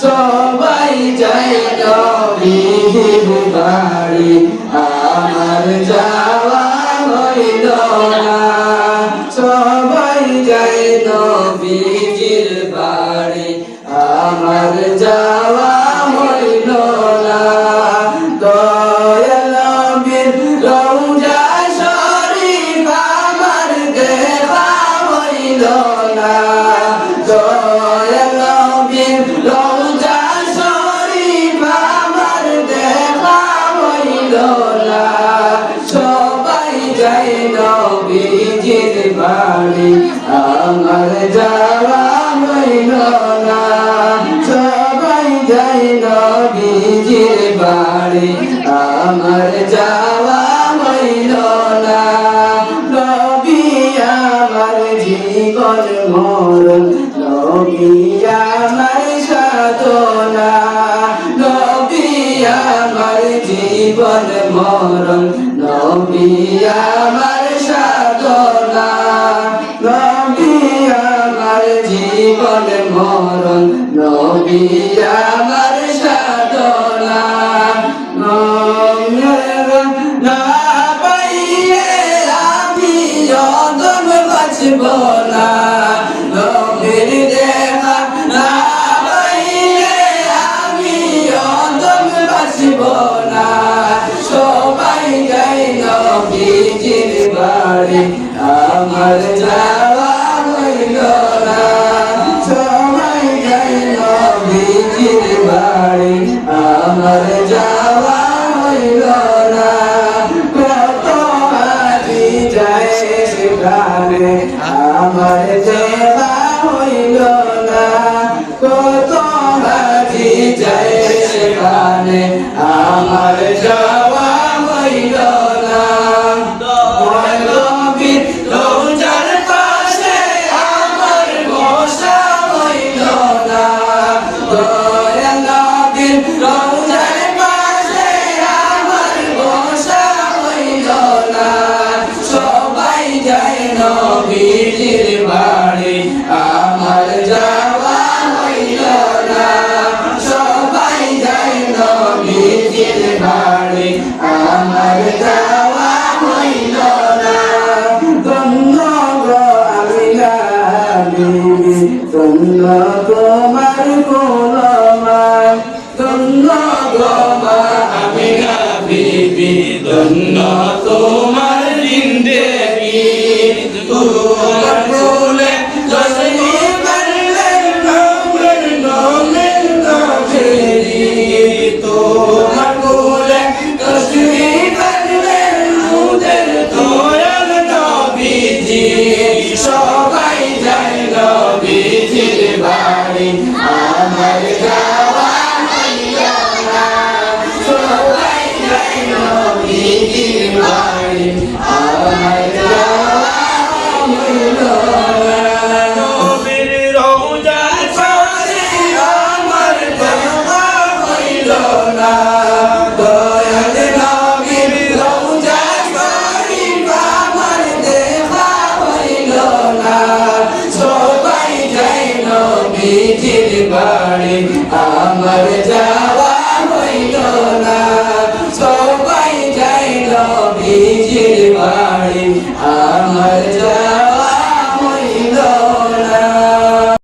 সবাই যাই নবীর বাড়ি। আমার যাওয়া হইল না। সবাই যাই নবীর বাড়ি। আমার যাওয়া যাই নবীজির বাড়ি আমার যাওয়া হইল না সবাই যাই নবীজির বাড়ি আমার যাওয়া হইল না নবী আমার জীবন মরণ নবী আমার সাধনা, নবী আমার জীবন মরণ নবী আমার সাধনা নবী আমার জীবন মরণ নবী আমার সাধনা না পাইয়ে আমি অদম বাঁচব। নবীজির বাড়ি, আমার যাওয়া হইল না। সবাই যাই নবীজির বাড়ি, আমার যাওয়া হইল না। কত হাজি যায় সেখানে আমার দেখা হইল না। কত হাজি যায় সেখানে আমার যাওয়া তোমার গোলামাই ধন্য গোমা আমি বিবি ধন্য তোমার জিন্দেগি তোমার আমার নবীজির বাড়ি আমার যাওয়া